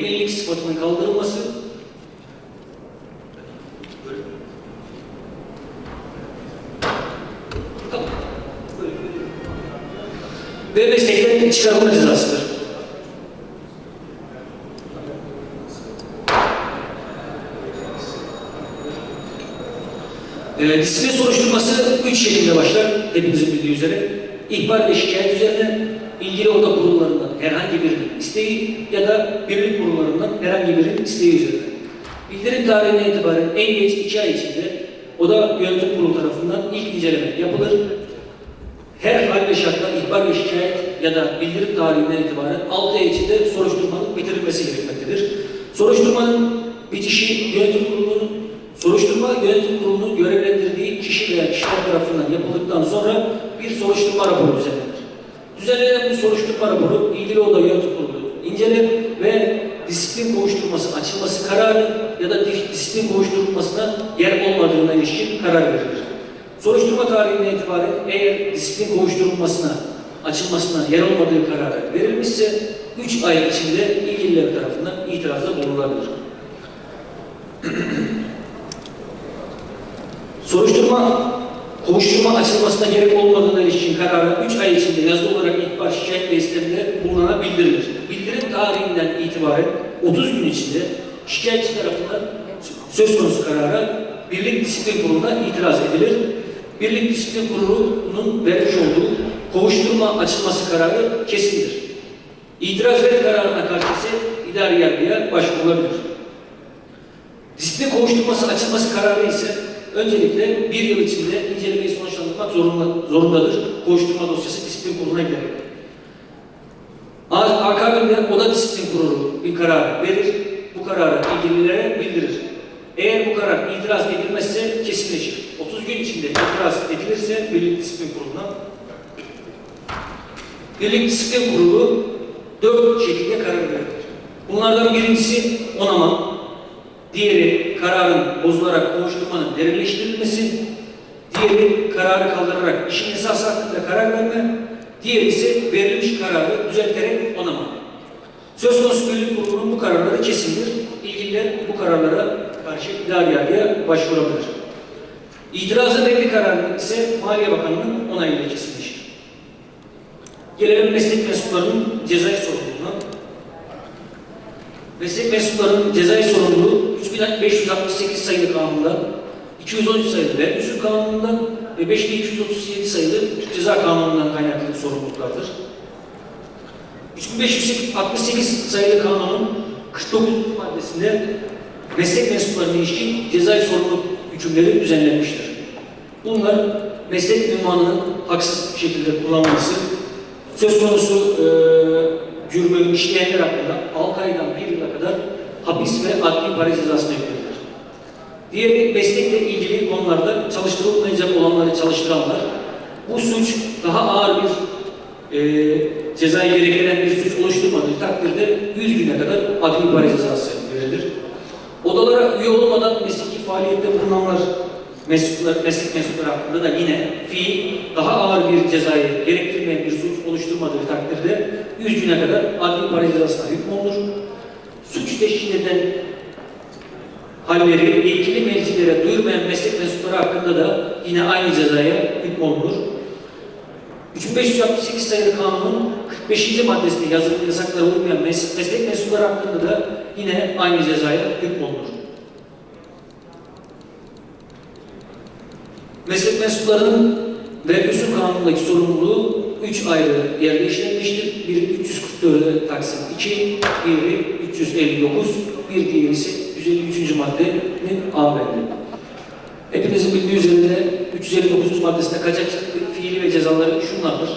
Eminlik sıfatının kaldırılması ve meslekten çıkarılma cezasıdır. Ee, disiplin soruşturması üç şekilde başlar, hepinizin bildiği üzere. İhbar ve şikayet üzerine, ilgili oda kurullarından herhangi birinin isteği ya da birlik kurullarından herhangi birinin isteği üzerine. Bildirim tarihinden itibaren en geç iki ay içinde oda yönetim kurulu tarafından ilk inceleme yapılır. Her hal ve şartla ihbar ve şikayet ya da bildirim tarihinden itibaren 6 ay içinde soruşturmanın bitirilmesi gerekmektedir. Soruşturmanın bitişi yönetim kurulunun soruşturma yönetim kurulunun görevlendirdiği kişi veya kişiler tarafından yapıldıktan sonra bir soruşturma raporu düzenlenir. Düzenlenen bu soruşturma raporu ilgili oda yönetim kurulu inceler ve disiplin kovuşturması açılması kararı ya da dis- disiplin kovuşturulmasına yer olmadığına ilişkin karar verilir. Soruşturma tarihinden itibaren eğer disiplin kovuşturulmasına, açılmasına yer olmadığı kararı verilmişse 3 ay içinde ilgililer tarafından itirazda bulunulabilir. Soruşturma, kovuşturma açılmasına gerek olmadığına ilişkin kararı 3 ay içinde yazılı olarak ihbar, şikayet ve istemde bulunana bildirilir. Bildirim tarihinden itibaren 30 gün içinde şikayetçi tarafından söz konusu karara Birlik Disiplin Kurulu'na itiraz edilir. Birlik Disiplin Kurulu'nun vermiş olduğu kovuşturma açılması kararı kesindir. İtiraz red kararına karşı ise idari yargıya başvurulabilir. Disiplin kovuşturması açılması kararı ise öncelikle bir yıl içinde incelemeyi sonuçlandırmak zorunda, zorundadır. Kovuşturma dosyası disiplin kuruluna giderek. Akabinde oda disiplin kurulu bir karar verir. Bu kararı ilgililere bildirir. Eğer bu karar itiraz edilmezse kesinleşir. 30 gün içinde itiraz edilirse Birlik Disiplin Kurulu'na Birlik Disiplin Kurulu dört şekilde karar verir. Bunlardan birincisi onama, diğeri kararın bozularak kovuşturmanın derinleştirilmesi, diğeri kararı kaldırarak işin esası hakkında karar verme, diğeri ise verilmiş kararı düzelterek onama. Söz konusu birlik kurulunun bu kararları kesindir. İlgililer bu kararlara karşı idari başvurabilir. İtirazı reddi kararı ise Maliye Bakanlığı'nın onayıyla kesinleşir. Gelelim meslek mensuplarının cezai sorumluluğuna. Meslek mensuplarının cezai sorumluluğu 3568 sayılı kanundan, 213 sayılı vergi usul ve 5237 sayılı Türk Ceza Kanunu'ndan kaynaklı sorumluluklardır. 3568 sayılı kanunun 49. maddesinde meslek mensuplarına ilişkin cezai sorumluluk hükümleri düzenlenmiştir. Bunlar meslek ünvanının haksız şekilde kullanılması, söz konusu e, cürmü işleyenler hakkında 6 aydan 1 yıla kadar hapis ve adli para cezasına hükmedilir. Diğeri meslekle ilgili konularda çalıştırılmayacak olanları çalıştıranlar, bu suç daha ağır bir e, cezayı gerektiren bir suç oluşturmadığı takdirde 100 güne kadar adli para cezası verilir. Odalara üye olmadan mesleki faaliyette bulunanlar, mensuplar, meslek mensupları hakkında da yine fiil daha ağır bir cezayı gerektirmeyen bir suç oluşturmadığı takdirde 100 güne kadar adli para cezasına hükmolunur. Suç teşkil eden halleri ilgili mercilere duyurmayan meslek mensupları hakkında da yine aynı cezaya hükmolunur. 3568 sayılı kanunun 45. maddesinde yazılı yasaklara uymayan mes meslek mensupları hakkında da yine aynı cezaya hükmolunur. Meslek mensuplarının vergi usul kanunundaki sorumluluğu 3 ayrı yerde işlenmiştir. Biri 344 Taksim 2, diğeri 359, bir diğeri ise 153. maddenin A bendi. Hepinizin bildiği üzere 359. maddesinde kaçakçılık fiili ve cezaları şunlardır.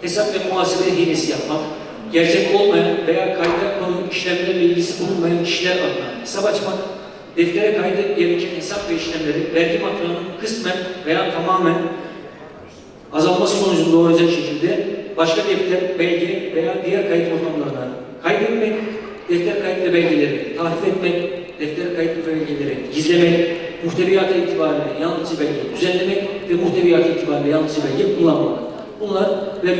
Hesap ve muhasebe hilesi yapmak, gerçek olmayan veya kayda konu işlemlerle ilgisi bulunmayan kişiler adına hesap açmak, deftere kaydı gereken hesap ve işlemleri vergi matrağının kısmen veya tamamen azalması sonucunda doğuracak şekilde başka defter, belge veya diğer kayıt ortamlarına kaydetmek, defter kayıt ve belgeleri tahrif etmek, defter kayıt ve belgeleri gizlemek, muhteviyata itibariyle yanlıcı belge düzenlemek ve muhteviyata itibariyle yanlıcı belge kullanmak. Bunlar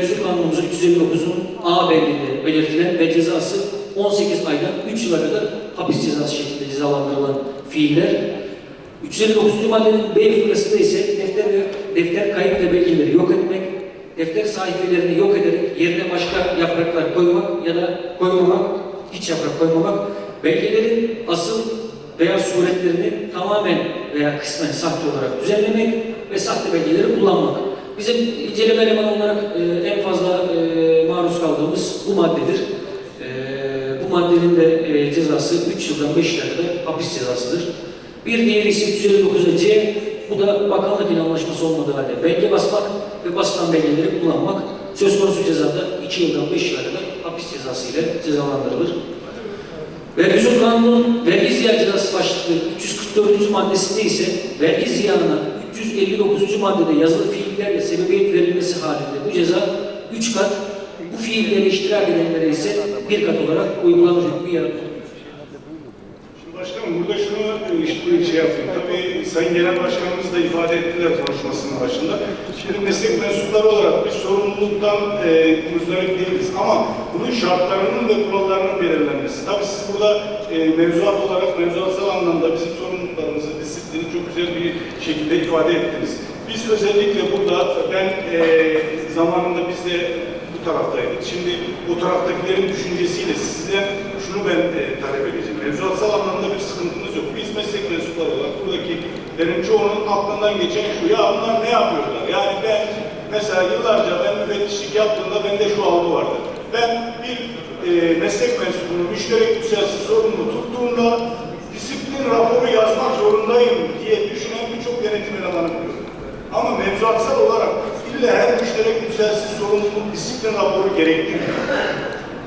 usul kanunumuzun 359'un A bendinde belirtilen ve cezası 18 aydan 3 yıla kadar hapis cezası şeklinde cezalandırılan fiiller. 359. maddenin B fıkrasında ise defter ve defter kayıp ve belgeleri yok etmek, defter sayfelerini yok ederek yerine başka yapraklar koymak ya da koymamak, hiç yaprak koymamak, belgelerin asıl veya suretlerini tamamen veya kısmen sahte olarak düzenlemek ve sahte belgeleri kullanmak. Bizim inceleme elemanı olarak e, en fazla e, maruz kaldığımız bu maddedir. E, bu maddenin de e, cezası 3 yıldan 5 yıla kadar hapis cezasıdır. Bir diğeri ise 359'a C, bu da bakanlık ile anlaşması olmadığı halde belge basmak ve basılan belgeleri kullanmak. Söz konusu cezada 2 yıldan 5 yıla kadar hapis cezası ile cezalandırılır. Vergi Usul Kanunu'nun vergi ziyağı cezası başlıklı 344. maddesinde ise vergi ziyağına 359. maddede yazılı fiillerle sebebiyet verilmesi halinde bu ceza 3 kat, bu fiilleri iştirak edenlere ise bir kat olarak uygulanır hükmü yaratılır. Başkanım burada şunu e, işte şey yapayım. Tabii Sayın Genel Başkanımız da ifade ettiler konuşmasının başında. Şimdi meslek mensupları olarak biz sorumluluktan e, muzdarip değiliz ama bunun şartlarının ve kurallarının belirlenmesi. Tabii siz burada e, mevzuat olarak mevzuatsal anlamda bizim sorumluluklarımızı, disiplini çok güzel bir şekilde ifade ettiniz. Biz özellikle burada ben e, zamanında biz de bu taraftaydık. Şimdi bu taraftakilerin düşüncesiyle sizden şunu ben e, talep edeceğim. Mevzuatsal anlamda bir sıkıntımız yok. Biz meslek mensupları olarak buradakilerin çoğunun aklından geçen şu ya bunlar ne yapıyorlar? Yani ben mesela yıllarca ben müfettişlik yaptığımda bende şu algı vardı. Ben bir e, meslek mensubunu müşterek müselsiz sorumlu tuttuğumda disiplin raporu yazmak zorundayım diye düşünen birçok yönetim elemanı biliyorum. Ama mevzuatsal olarak illa her müşterek müselsiz sorumluluk disiplin raporu gerektirmiyor.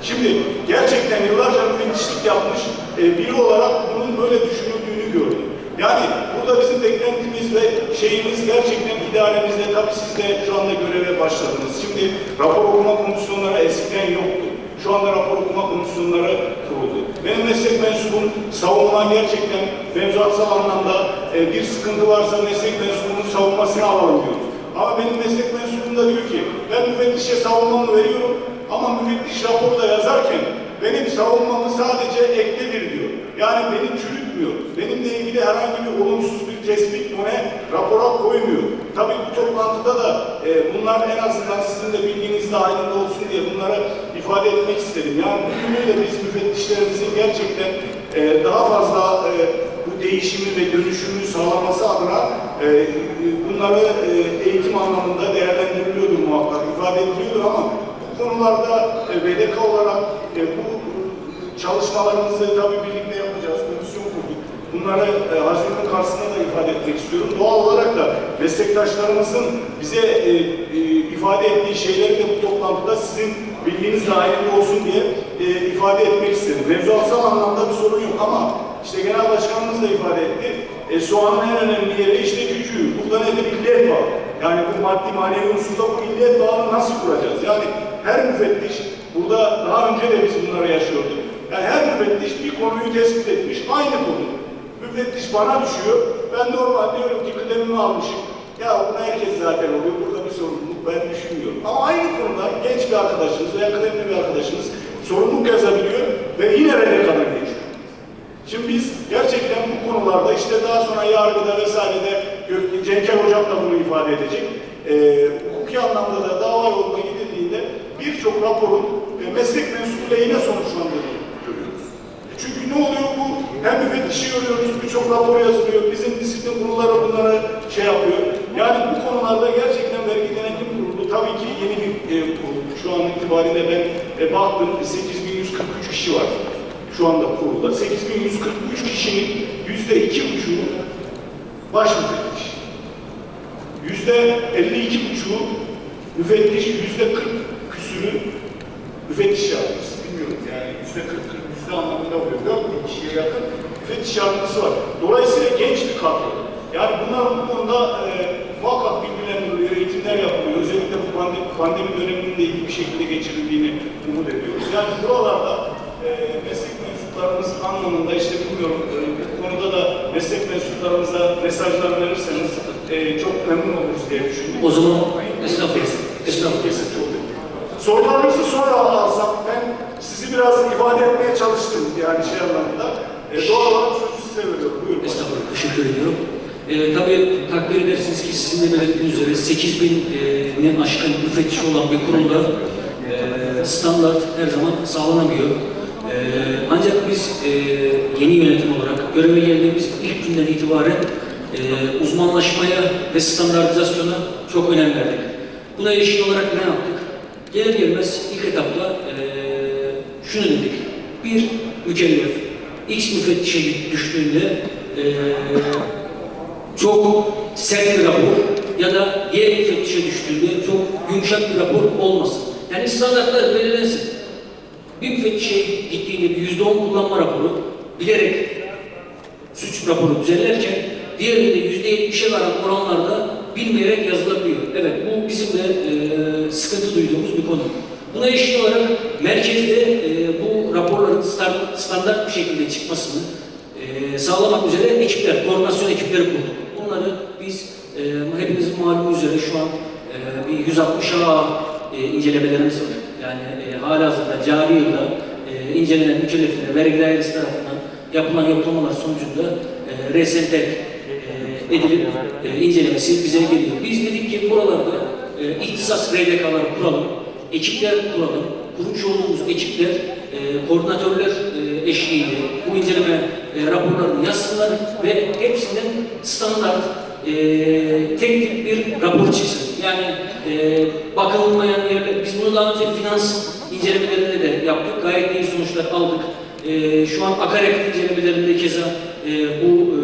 Şimdi gerçekten yıllarca müfettişlik yapmış e, biri olarak bunun böyle düşünüldüğünü gördüm. Yani burada bizim beklentimiz ve şeyimiz gerçekten idaremizde tabii siz de şu anda göreve başladınız. Şimdi rapor okuma komisyonları eskiden yoktu. Şu anda rapor okuma komisyonları kuruldu. Benim meslek mensubum savunma gerçekten mevzuatsal anlamda e, bir sıkıntı varsa meslek mensubunun savunmasını alalım. Ama benim meslek mensubum da diyor ki ben müfettişe savunmamı veriyorum ama müfettiş raporda yazarken benim savunmamı sadece ekledir diyor. Yani beni çürütmüyor. Benimle ilgili herhangi bir olumsuz bir tespit ne rapora koymuyor. Tabii bu toplantıda da e, bunlar en azından sizin de bilginiz dahilinde olsun diye bunları ifade etmek istedim. Yani bu yönüyle biz müfettişlerimizin gerçekten e, daha fazla e, değişimi ve dönüşümü sağlaması adına e, e, bunları e, eğitim anlamında değerlendiriliyordur muhakkak, ifade ediliyordur ama bu konularda e, VDK olarak e, bu çalışmalarımızı tabii birlikte yapacağız, komisyon kurduk. Bunları e, hazinenin karşısında da ifade etmek istiyorum. Doğal olarak da meslektaşlarımızın bize e, e, ifade ettiği şeyleri de bu toplantıda sizin bilginiz dahilinde olsun diye e, ifade etmek istedim. Mevzuatsal anlamda bir sorun yok ama işte genel başkanımız da ifade etti. E, soğanın en önemli yeri işte küçüğü. Burada nedir? İlliyet bağı. Yani bu maddi manevi unsurda bu illiyet bağını nasıl kuracağız? Yani her müfettiş, burada daha önce de biz bunları yaşıyorduk. Yani her müfettiş bir konuyu tespit etmiş. Aynı konu. Müfettiş bana düşüyor. Ben normal diyorum ki kıdemimi almışım. Ya bunu herkes zaten oluyor. Burada bir sorumluluk ben düşünmüyorum. Ama aynı konuda genç bir arkadaşınız veya kıdemli bir arkadaşınız sorumluluk yazabiliyor ve yine redde kadar geçiyor. Şimdi biz gerçekten bu konularda işte daha sonra yargıda vesairede Cenker Hocam da bunu ifade edecek. Ee, hukuki anlamda da dava yoluna gidildiğinde birçok raporun e, meslek mensubu lehine sonuçlandığını görüyoruz. Çünkü ne oluyor bu? Hem müfettişi görüyoruz, birçok rapor yazılıyor, bizim disiplin kurulları bunları şey yapıyor. Yani bu konularda gerçekten vergi denetim kurulu tabii ki yeni bir e, kurul. Şu an itibariyle ben e, baktım 8143 kişi var şu anda kurulda. 8143 kişinin yüzde iki buçuğu baş müfettiş. Yüzde 52 buçuğu müfettiş, yüzde 40 küsürü müfettiş yardımcısı. Bilmiyorum yani yüzde 40, 40 yüzde anlamında oluyor. 4 bin kişiye yakın müfettiş yardımcısı var. Dolayısıyla genç bir kadro. Yani bunlar bu konuda e, muhakkak bilgilendiriliyor, eğitimler yapılıyor. Özellikle bu pandemi, pandemi döneminin iyi bir şekilde geçirildiğini umut ediyoruz. Yani buralarda e, meslek mensuplarımız anlamında işte bilmiyorum e, bu konuda da meslek mensuplarımıza mesajlar verirseniz e, çok memnun oluruz diye düşündüm. O zaman estağfurullah. Estağfurullah. Sorularınızı sonra alsam ben siz sizi biraz ifade etmeye çalıştım yani şey anlamında. E, doğal olarak sözü size veriyorum. Buyurun. Estağfurullah, teşekkür ediyorum. Ee, tabii takdir edersiniz ki sizin de belirttiğiniz üzere 8 binin aşkın müfettişi olan bir kurumda e, standart her zaman sağlanamıyor. E, ancak biz e, yeni yönetim olarak göreve geldiğimiz ilk günden itibaren e, uzmanlaşmaya ve standartizasyona çok önem verdik. Buna ilişkin olarak ne yaptık? Gelir gelmez ilk etapta e, şunu dedik. Bir mükellef X müfettişe düştüğünde e, çok sert bir rapor ya da Y müfettişe düştüğünde çok yumuşak bir rapor olmasın. Yani standartlar belirlensin. Bir müfettişe bir yüzde on kullanma raporu bilerek suç raporu düzenlerken diğerinde yüzde yetmişe varan oranlarda bilmeyerek yazılabiliyor. Evet bu bizim de e, sıkıntı duyduğumuz bir konu. Buna ilişkin olarak merkezde e, bu raporların standart, standart bir şekilde çıkmasını e, sağlamak üzere ekipler, koordinasyon ekipleri kurduk. Bunları biz e, hepinizin malumu üzere şu an e, bir 160 A e, incelemelerimiz var. Yani e, halihazırda cari yılda e, incelenen mükelleflere vergi dairesi tarafından yapılan yoklamalar sonucunda e, resentek e, edilip e, incelemesi bize geliyor. Biz dedik ki buralarda e, ihtisas RDK'ları kuralım, ekipler kuralım. Kurmuş olduğumuz ekipler, e, koordinatörler e, eşliğiyle bu inceleme e, raporlarını yazsınlar ve hepsinden standart e, tek tip bir rapor çıksın. Yani e, bakılmayan yerler, biz bunu daha önce finans incelemelerinde de yaptık. Gayet iyi sonuçlar aldık. E, şu an akaryakıt incelemelerinde keza e, bu e,